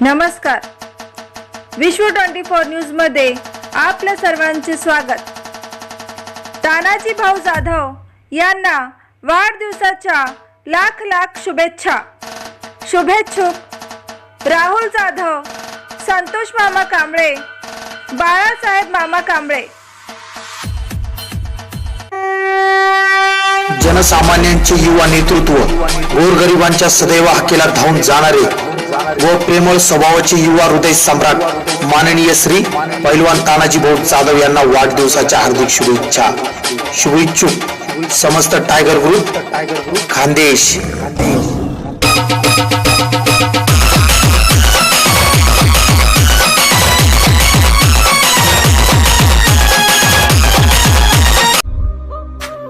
नमस्कार. विश्व twenty four न्यूजमध्ये आपल्या सर्वांचे स्वागत. तानाजी भाऊ जाधव यांना वाढदिवसाच्या लाख लाख शुभेच्छा. शुभेच्छुक राहुल जाधव संतोष मामा कांबळे बाळासाहेब मामा कांबळे. जनसामान्यांचे युवा नेतृत्व गोरगरिबांच्या सदैव हकेला धावून जाणारे व प्रेमळ स्वभावाचे युवा हृदय सम्राट माननीय श्री पैलवान तानाजी भाऊ जाधव यांना वाढदिवसाच्या हार्दिक शुभेच्छा. शुभेच्छुक समस्त टायगर ग्रुप खानदेश.